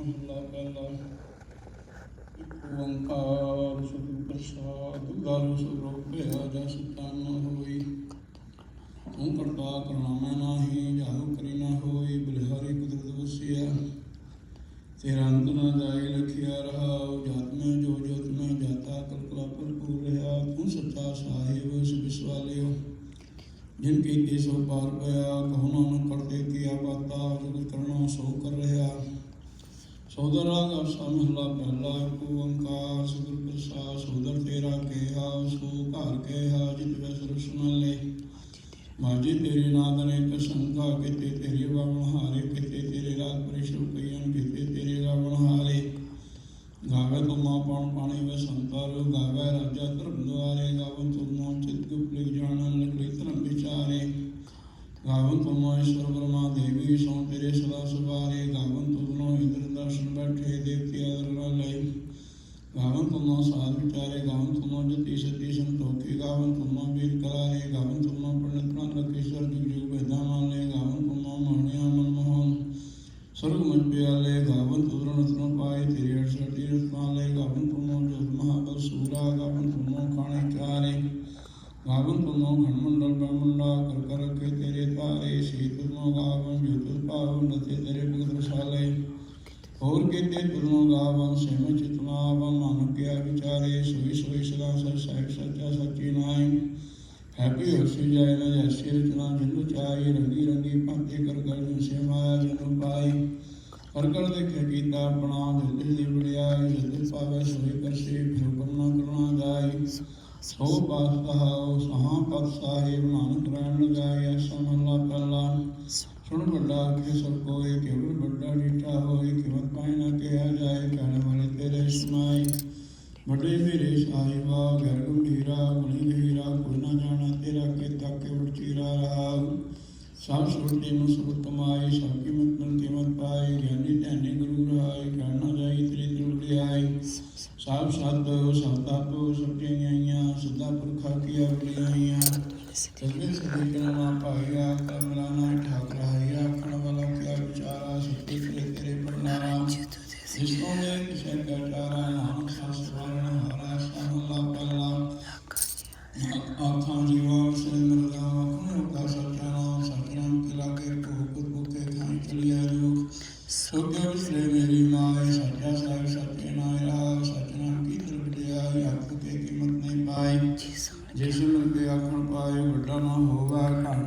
ਮਹਲਾ ਪਹਿਲਾ ਓੰਕਾਰ ਸਤਿ ਪ੍ਰਸਾਦ ਗਾਰੂ ਸਰੋਪਿਆ ਜਸ ਤਨ ਹੋਈ ਤੂੰ ਕਰਤਾ ਕਰਨਾ ਨਾਹੀ ਜਾਹੂ ਕਰੀ ਨਾ ਹੋਈ ਬਲਿਹਾਰੀ ਕੁਦਰਤ ਵਸਿਆ ਤੇਰਾ ਅੰਤ ਨਾ ਜਾਏ ਲਖਿਆ ਰਹਾਉ ਜਤ ਮੈਂ ਜੋ ਜੋਤ ਮੈਂ ਜਾਤਾ ਕਲਕਲਾ ਭਰਪੂਰ ਰਹਾ ਤੂੰ ਸੱਚਾ ਸਾਹਿਬ ਉਸ ਵਿਸਵਾਲਿਓ ਜਿਨ ਕੀ ਸੋ ਪਾਰ ਪਿਆ ਕਹੋ ਨਾਨਕ ਕਰਦੇ ਕੀਆ ਬਾਤਾ ਜਗਤ ਕਰਨਾ ਸੋ ਕਰ ਰਿਹਾ ਸੋਦਰ ਰਾਗ ਅਰਸਾ ਪਹਿਲਾ ਇੱਕ ਓੰਕਾਰ ਸਤਿ ਪ੍ਰਸਾਦ, ਸੋਦਰ ਤੇਰਾ ਕਿਹਾ ਸੋ ਘਰ ਕਿਹਾ, ਜਿਤ ਵੈ ਸਰਬ ਸੁਨਾਲੇ ਮਾਜੀ ਤੇਰੇ ਨਾਦ ਨੇ ਕਸੰਕਾ ਕਿਤੇ, ਤੇਰੇ ਬਾਵਨ ਹਾਰੇ ਕਿਤੇ, ਤੇਰੇ ਰਾਗ ਪਰਿਸ਼ਰ ਕਈਨ ਕਿਤੇ, ਤੇਰੇ ਰਾਵਣ ਹਾਰੇ। ਗਾਵੇ ਤੁਮਾ ਪਾਣ ਪਾਣੀ ਵੇ ਸੰਤਰ ਗਾਵੇ ਰਾਜਾ ਧਰਮ ਦੁਆਰੇ, ਗਾਵਨ ਤੁਮੋ ਚਿਤ ਗੁਪਲਿ ਜਾਣਨ ਲਗਲੀ ਧਰਮ ਵਿਚਾਰੇ। ਗਾਵਨ ਤੁਮੋ ਈਸ਼ਵਰ ਬ੍ਰਹਮਾ ਦੇਵੀ ਸੋ ਅਦਰ ਲਈ ਗਾਵਨ ਤੁਮੋ ਸਾਧ ਵਿਚਾਰੇ, ਗਾਵਨ ਤੁਮੋ ਜਤੀ ਸਤੀ ਸੰਤੋਖੀ ਗਾਵਨ ਤੁਮੋ ਵੀਰ ਕਰਾਰੇ ਗਾਵਨ ਤੁਮੋ ਪੰਡਤ ਪ੍ਰਾਨ ਲਕੇਸ਼ਵਰ ਜੁਗ ਜੁਗ ਭੇਦਾ ਮਾਲੇ ਗਾਵਨ ਤੁਮੋ ਮੋਹਣਿਆ ਮਨ ਮੋਹਨ। ਸਰਗ ਮਨ ਪਿਆਲੇ, ਗਾਵਨ ਤੁਰਨ ਰਤਨ ਪਾਏ, ਤੇਰੇ ਅਰਸਤੀ ਰਤਨਾ ਲੈ ਗਾਵਨ ਤੁਮੋ ਜੋਤ ਮਹਾਬਲ ਸੂਰਾ, ਗਾਵਨ ਤੁਮੋ ਖਾਣੇ ਚਾਰੇ। ਗਾਵਨ ਤੁਮੋ ਘਣ ਮੰਡਲ ਬ੍ਰਹਮੰਡਾ ਕਰ ਕਰ ਰਖੇ ਤੇਰੇ ਤਾਰੇ ਸੀ ਤੁਮੋ ਗਾਵਨ, ਜੋਤ ਪਾਵਨ ਨਤੇ ਤੇਰੇ ਭਗਤ ਰਸਾਲੇ। ਹੋਰ ਕੀਤੇ ਤੁਮੋ ਗਾਵਨ ਸਿਮ ਚਿਤਨਾਵਨ ਨਾਨਕ ਕਿਆ ਵਿਚਾਰੇ, ਸੋਈ ਸੋਈ ਸਦਾ ਸਰ ਸਾਹਿਬ ਸੱਚਾ ਸੱਚੀ ਨਾਮ ਹੈਪੀ ਹੋਸੀ ਜਾਏ ਨਾ ਜੈਸੀ ਰਚਨਾ ਜਿੰਦੂ ਚਾਈ ਰੰਗੀ ਰੰਗੀ ਭਾਂਤੇ ਕਰ ਕਰ ਜਿਸੇ ਮਾਇਆ ਜਨੂ ਪਾਈ। ਕਰ ਦੇਖੇ ਕੀਤਾ ਆਪਣਾ, ਦਿਲ ਦੀ ਬੜਿਆਈ ਦਿਲ ਪਾਵੇ ਸੋਈ ਕਰਸੀ ਹੁਕਮ ਨਾ ਕਰਨਾ ਜਾਈ। ਸੋ ਪਾਸ ਸਹਾ ਪਦ ਸਾਹਿਬ, ਨਾਨਕ ਰਹਿਣ ਲਗਾਏ ਐਸਾ ਪਹਿਲਾ। ਸੁਣ ਵੱਡਾ ਕਿ ਸਭ ਕੋਏ ਕੇਵਲ ਵੱਡੇ ਮੇਰੇ ਸਾਹਿਬਾ ਗੈਰ ਗੰਭੀਰਾ ਗੁਣੀ ਗਹੀਰਾ ਕੋਈ ਨਾ ਜਾਣਾ ਤੇਰਾ ਕੀਤਾ ਕੇਵਲ ਚੀਰਾ ਰਹਾ। ਸਭ ਸੁਰਤੀ ਨੂੰ ਸੁਰਤ ਕਮਾਈ ਸਭ ਕੀ ਮਤ ਨੂੰ ਕੀਮਤ ਪਾਈ ਗਿਆਨੀ ਧਿਆਨੀ ਗੁਰੂ ਰਹਾਈ ਕਹਿਣਾ ਜਾਈ ਤੇਰੀ ਦਿਲ ਆਈ ਸਭ ਸਤ ਸਭ ਤਪ, ਸਭ ਆਈਆਂ, ਸਦਾ ਪੁਰਖਾ ਕੀ ਅਵਲੀਆਂ ਤੰਨੇ ਸਦੀ ਕਨਾ ਪਾਇਆ, ਕਮਲਾ ਨਾ ਠਾਕ ਰਹਾਇਆ ਜੋ ਸੋਗੇ ਵਿਸਰੇ ਮੇਰੀ ਮਾਏ ਸੱਚਾ ਸਾਹਿਬ ਸੱਚੇ ਨਾਇਆ ਸਤਨਾਮ ਕੀ ਤਰਬਿਆ ਆਪ ਕੇ ਕੀਮਤ ਨਹੀਂ ਪਾਈ ਜਿਸ ਨੂੰ ਕੇ ਆਖਣ ਪਾਏ ਵੱਡਾ ਨਾ ਹੋਗਾ ਘਰ